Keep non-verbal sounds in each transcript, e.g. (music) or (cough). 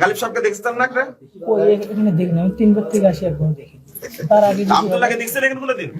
গালিব সাহেবকে দেখছেন না একটা? এখানে দেখি আমি তিনবার থেকে আসি একবার দেখি তার আগে আব্দুল্লাহকে দেখছেন এখানে কোনোদিন?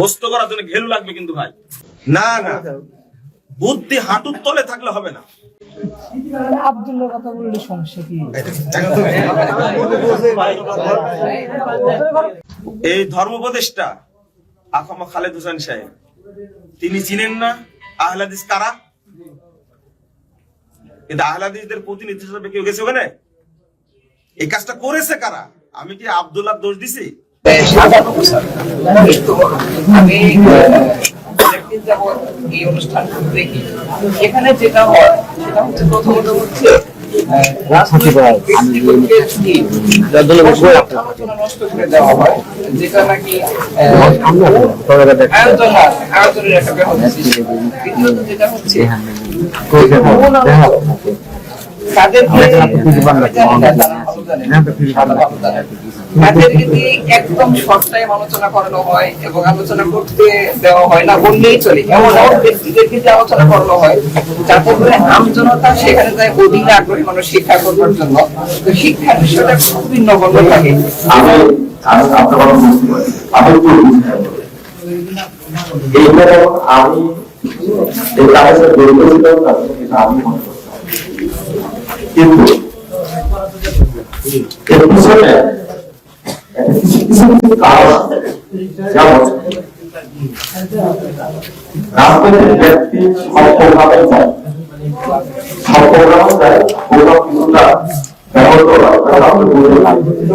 বস্তু করার জন্য ঘেলু লাগবে কিন্তু ভাই। না না। বুদ্ধি হাঁটুর তলে থাকলে হবে না। আব্দুল্লাহ কথা বললে সমস্যা কি? এই ধর্মোপদেশটা আকামা খালেদ হোসেন সাহেব। তিনি চিনেন না? আহলাদিস কারা? কিন্তু আহলাদিসদের প্রতিনিধি হিসেবে কেউ গেছে ওখানে? এই কাজটা করেছে কারা? আমি কি আবদুল্লাহ দোষ দিছি? এই অনুষ্ঠান এখানে যেটা হয়, সেটা হচ্ছে প্রথমত হচ্ছে হয় যেটা নাকি আয়োজনের একটা ব্যাপার দ্বিতীয়ত যেটা হচ্ছে তাদেরকে ভালো জানে না। তাদেরকে একদম শর্ট টাইম আলোচনা করানো হয় এবং আলোচনা করতে দেওয়া হয় না বললেই চলে। এমন এমন ব্যক্তিদেরকে দিয়ে আলোচনা করানো হয় যাতে করে আমজনতা সেখানে যায় অধীনে আগ্রহী মানুষ শিক্ষা করবার জন্য। তো শিক্ষার বিষয়টা খুবই নগণ্য থাকে আমি আমি কাজের সাথে জড়িত ছিলাম না আমি মনে করতাম কিন্তু এর পিছনে কিছু কিছু কারণ যেমন রাজনৈতিক ব্যক্তি প্রোগ্রামে যায় প্রোগ্রামে যায় প্রোগ্রাম কিছুটা ব্যবহার করা হয় আপনি বলে কিন্তু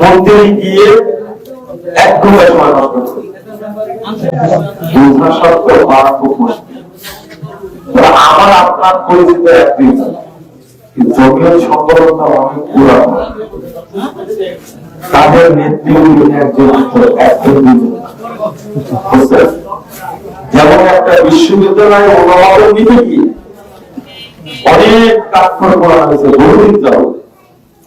মন্দির গিয়ে এক মুশকিল আমার আপনার পরিচিত একদিন জমিয়ত সংগঠনটা অনেক পুরানো। তাদের নেতৃত্ব একজন একজন যেমন একটা বিশ্ববিদ্যালয়ে অনুমোদন গিয়ে অনেক কাঠখড় করা হয়েছে, বহুদিন যাও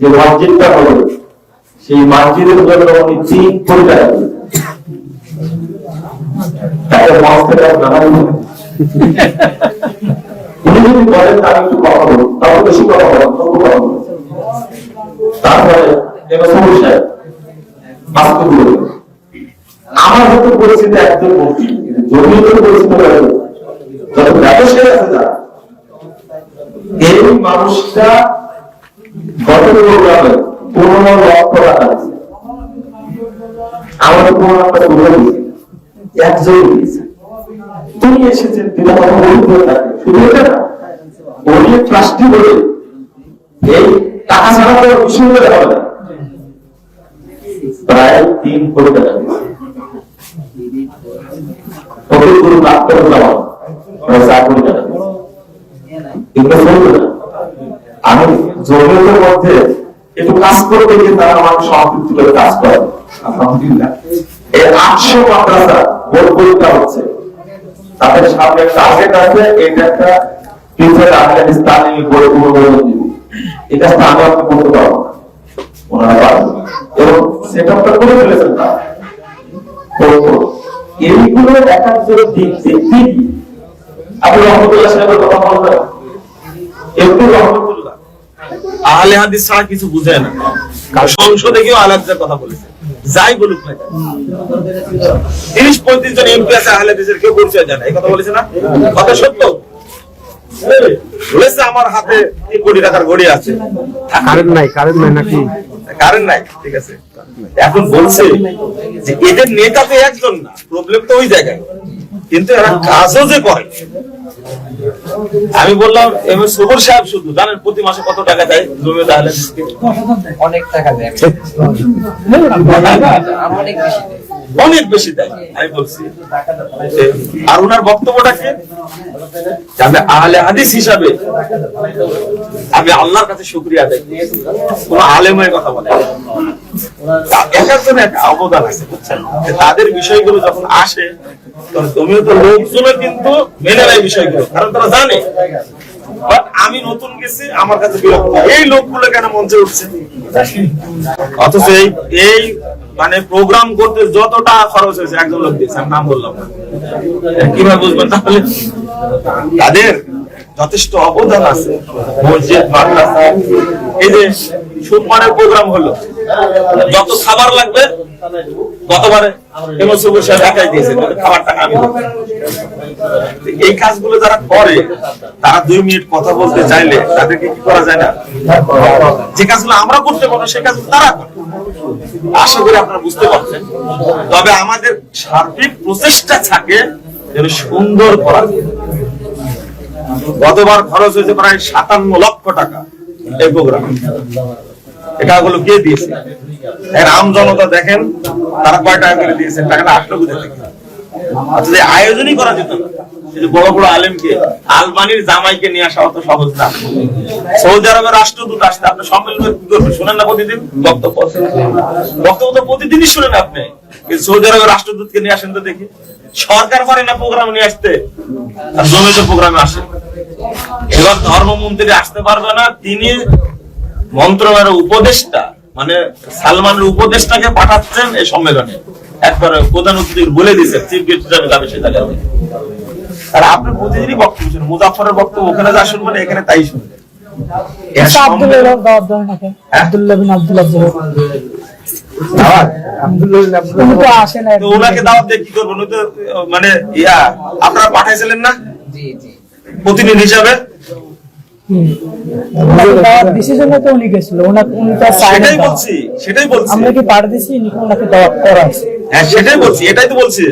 যে মসজিদটা হবে সেই মসজিদের জন্য উনি তিন কোটি টাকা উনি যদি বলেন আমি একটু কথা বলব তাহলে বেশি কথা বলেন। তারপরে আমার হয়তো পরিস্থিতি একদম মন্ত্রী পরিস্থিতি হয়ে যত ব্যবসায়ী আছে যারা মানুষটা গত প্রোগ্রামে পনেরো লক্ষ টাকা দিয়েছে আমাদের টাকা দিয়েছে একজন তুমি এসেছেন, তিনি থাকে শুধু না, উনি ট্রাস্টি বলে, এই টাকা ছাড়া তো বিশ্ববিদ্যালয় হবে না। প্রায় তিন কোটি টাকা দিয়েছে। কতগুলো ডাক্তার চাকরি করে এগুলো চলবে না আমি জমিয়তের মধ্যে একটু কাজ করতে গিয়ে তারা আমার সমাপ্তি করে কাজ করে। আলহামদুলিল্লাহ। এই আটশো মাদ্রাসা পরীক্ষা হচ্ছে। তাদের সামনে টার্গেট আছে, এটা একটা ফিউচার অনুমোদন দিবে এই কাজটা আমি করতে পারব ওনারা পারবেন এবং সেট আপটা করে ফেলেছেন তারা। এইগুলো দেখার জন্য দিক দেখতে কি? আপনি রহমতুল্লাহ সাহেবের কথা বলবেন একটু রহমতুল্লাহ আহলে হাদিস ছাড়া কিছু বুঝে না। সংসদে আহলে হাদিসের কথা বলেছে। যাই বলুক না তিরিশ পঁয়ত্রিশ জন এমপি আছে আহলে হাদিসের কেউ পরিচয় দেয় না। এই কথা বলেছে না? কথা সত্য? বলেছে আমার হাতে তিন কোটি টাকার ঘড়ি আছে। কারেন্ট নাই কারেন্ট নাই নাকি? কারেন্ট নাই ঠিক আছে। এখন বলছে যে এদের নেতা তো একজন না প্রবলেম তো ওই জায়গায়। কিন্তু এরা কাজও যে করে আমি বললাম এম এস সবর সাহেব শুধু জানেন প্রতি মাসে কত টাকা দেয়? জমি তাহলে অনেক টাকা দেয়। (laughs) অনেক বেশি দেয়। অনেক বেশি দেয়। আমি বলছি আর ওনার বক্তব্যটাকে আমি আহলে হাদিস হিসাবে আমি আল্লাহর কাছে শুক্রিয়া দেয় কোন আলেমের কথা বলে অবদান আছে যখন আসে তুমিও তো কিন্তু বিষয়গুলো, কারণ তারা জানে। মানে খরচ হয়েছে লোক নাম বললাম কীভাবে বুঝবেন? তাদের যথেষ্ট অবদান আছে। মসজিদ, মাদ্রাসা, এই যে সুপারের প্রোগ্রাম হলো, যত খাবার লাগবে গতবারে সাহেব খাবার টাকা এই কাজগুলো যারা করে, তারা দুই মিনিট কথা বলতে চাইলে তাদেরকে কি করা যায় না? যে কাজগুলো আমরা করতে পারব তারা আশা করি আপনারা বুঝতে পারছেন। তবে আমাদের সার্বিক প্রচেষ্টা থাকে যেন সুন্দর করা। গতবার খরচ হয়েছে প্রায় সাতান্ন লক্ষ টাকা এই প্রোগ্রাম। টাকাগুলো কে দিয়েছে? আম জনতা দেখেন, তারা কয় টাকা করে দিয়েছে টাকাটা আসলো কোথা থেকে আচ্ছা যে আয়োজনই করা যেত না বড় বড় আলেমকে, আলবানির জামাইকে নিয়ে আসা অত সহজ না। সৌদি আরবের রাষ্ট্রদূত আসতে আপনি সম্মেলনে শুনেন না প্রতিদিন? বক্তব্য বক্তব্য তো প্রতিদিনই শুনেন আপনি। সৌদি আরবের রাষ্ট্রদূতকে নিয়ে আসেন তো দেখি। সরকার পারে না প্রোগ্রাম নিয়ে আসতে, আর জমিত প্রোগ্রামে আসে। এবার ধর্মমন্ত্রী আসতে পারবে না, তিনি মন্ত্রণালয়ের উপদেষ্টা মানে সালমানের উপদেষ্টাকে পাঠাচ্ছেন এই সম্মেলনে একবার প্রধান অতিথি বলে দিয়েছে চিফ গেস্ট হিসাবে যাবে সে জায়গায় আর আপনি প্রতিদিনই বক্তব্য শুনুন মুজাফরের বক্তব্য ওখানে যা শুনবেন এখানে তাই শুনবেন আচ্ছা, আব্দুল্লাহ হ্যাঁ? বিন আব্দুল্লাহ ওনাকে দাওয়াত দিয়ে কি মানে ইয়া আপনারা পাঠাইছিলেন না জি জি প্রতিনিধি হিসাবে দাওয়াত তো উনি গেছিল ওনাকে উনি তো সেটাই বলছি সেটাই বলছি। আমরা কি পার দিছি? ওনাকে দাওয়াত করাইছে হ্যাঁ সেটাই বলছি এটাই তো বলছি।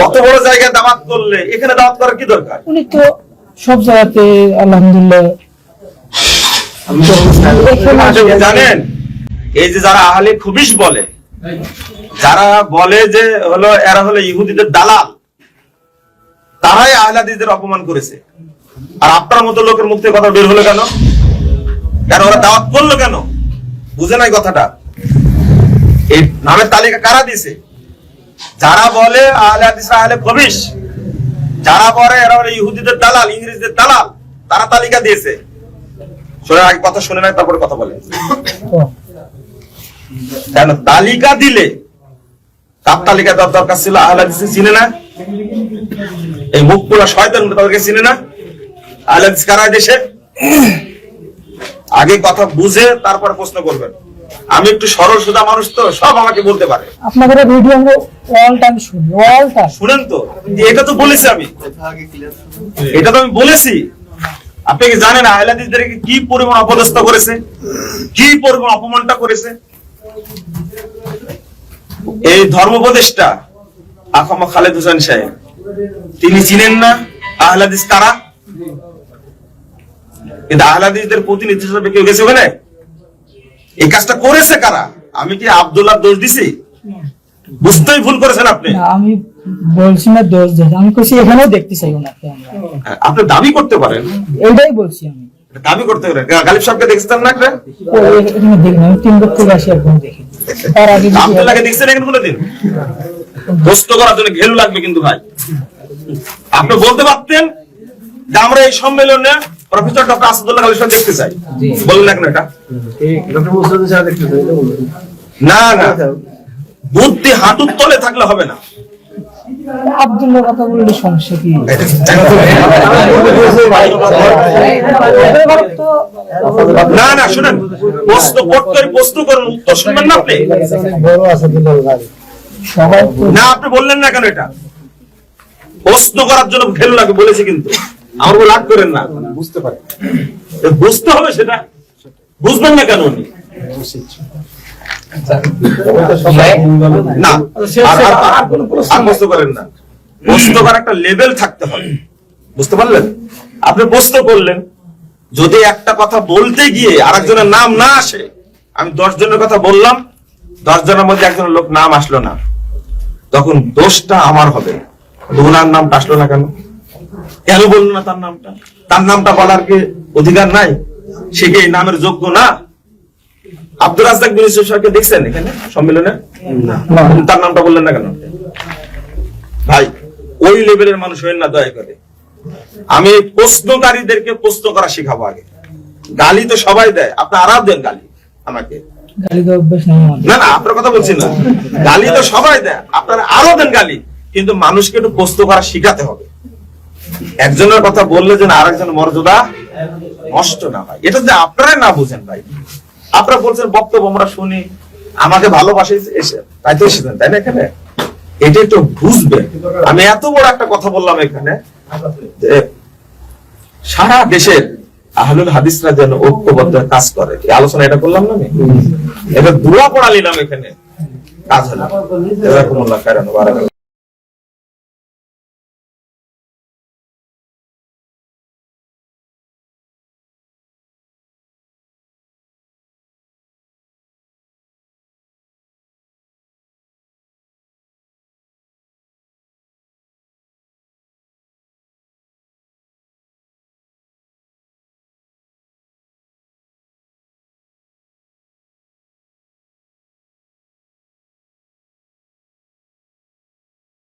কত বড় জায়গায় দাওয়াত করলে এখানে দাওয়াত করার কি দরকার? উনি তো সব জায়গাতে আলহামদুলিল্লাহ। জানেন এই যে যারা আহলে খুবিস বলে যারা বলে যে হলো এরা হলো ইহুদিদের দালাল তারাই আহলাদিদের অপমান করেছে। আর আপনার মতো লোকের মুখ থেকে কথা বের হলো কেন? কেন ওরা দাওয়াত করল কেন? বুঝে নাই কথাটা। এই নামের তালিকা কারা দিছে যারা বলে আহলে হাদিস আহলে যারা বলে এরা হলো ইহুদিদের দালাল, ইংরেজদের দালাল, তারা তালিকা দিয়েছে। আগে কথা শুনে নাই তারপরে কথা বলে কেন তালিকা দিলে তার তালিকা দেওয়ার দরকার ছিল? আহলে হাদিসে চিনে না? এই মুখ পোড়া শয়তান তাদেরকে চিনে না? কারা দেশে আগে কথা বুঝে তারপরে প্রশ্ন করবেন। আমি একটু সরল সোজা মানুষ তো সব আমাকে বলতে পারে। আপনাদের ভিডিও আমরা অল টাইম শুনি। অল টাইম শুনেন তো এটা তো বলেছি আমি। এটা তো আমি বলেছি। আপনি কি জানেন আহলাদিসদেরকে কি পরিমাণ অপদস্থ করেছে? কি পরিমাণ অপমানটা করেছে? এই ধর্মোপদেষ্টা আকামা খালেদ হোসেন সাহেব তিনি চিনেন না আহলাদিস কারা? কিন্তু আহলাদিসদের প্রতিনিধি হিসেবে কেউ গেছে ওখানে? এই কাজটা করেছে কারা? আমি কি আব্দুল্লাহ দোষ দিছি? বুঝতেই ভুল করেছেন আপনি। আমি বলছি না দোষ দেখ আমি কইছি এখানেও দেখতে চাই ওনাকে আপনি দাবি করতে পারেন। এইটাই বলছি আমি। দাবি করতে পারেন। গালিব সাহেবকে দেখছেন না একটা এখানে দেখি না আমি তিনবার থেকে আসি একদম দেখি। তার আগে আব্দুল্লাহকে দেখছেন এখানে কোনোদিন? প্রশ্ন করার জন্য ঘেলু লাগবে কিন্তু ভাই। আপনি বলতে পারতেন যে আমরা এই সম্মেলনে প্রফেসর ডক্টর আসাদুল্লাহ দেখতে চাই। বললেন না কেন এটা না না। বুদ্ধি হাঁটুর তলে থাকলে হবে না। আব্দুল্লাহ কথা বললে সমস্যা কি? না না শুনেন। প্রশ্ন করতে প্রশ্ন করুন উত্তর শুনবেন না আপনি? না আপনি বললেন না কেন এটা? প্রশ্ন করার জন্য ঘেলু লাগে বলেছি কিন্তু। আমার রাগ করেন না। বুঝতে পারে বুঝতে হবে সেটা। বুঝবেন না কেন উনি? না আর- আর- আর কোনো প্রশ্ন আর প্রশ্ন করেন না। প্রশ্ন করার একটা লেভেল থাকতে হবে। বুঝতে পারলেন? আপনি প্রশ্ন করলেন যদি একটা কথা বলতে গিয়ে আরেকজনের নাম না আসে আমি দশ জনের কথা বললাম দশ জনের মধ্যে একজনের লোক নাম আসলো না তখন দোষটা আমার হবে। ওনার নামটা আসলো না কেন? কেন বলল না তার নামটা? তার নামটা বলার কি অধিকার নাই? সে কি এই নামের যোগ্য না? আব্দুল রাজাক বিন ইউসুফ সাহেবকে দেখছেন এখানে সম্মেলনে? তার নামটা বললেন না কেন? ভাই ওই লেভেলের মানুষ হইন না দয়া করে। আমি প্রশ্নকারীদেরকে প্রশ্ন করা শেখাবো আগে। গালি তো সবাই দেয়। আপনি আরাও দেন গালি আমাকে। না না আপনার কথা বলছি না। গালি তো সবাই দেয়। আপনারা আরও দেন গালি। কিন্তু মানুষকে একটু প্রশ্ন করা শিখাতে হবে। একজনের কথা বললে যেন আরেকজন মর্যাদা নষ্ট না হয়। এটা যে আপনারাই না বুঝেন ভাই, আপনারা বলছেন বক্তব্য আমরা শুনি, আমাকে ভালোবাসে, এসে তাই তো এসেছেন, তাই না এখানে? এটা একটু বুঝবেন আমি এত বড় একটা কথা বললাম এখানে সারা দেশের আহলুল হাদিসরা যেন ঐক্যবদ্ধ কাজ করে। আলোচনা এটা করলাম না আমি? এটা দোয়া পড়া নিলাম এখানে। কাজ হলো এরকম খায়রান বারাকাতুহু।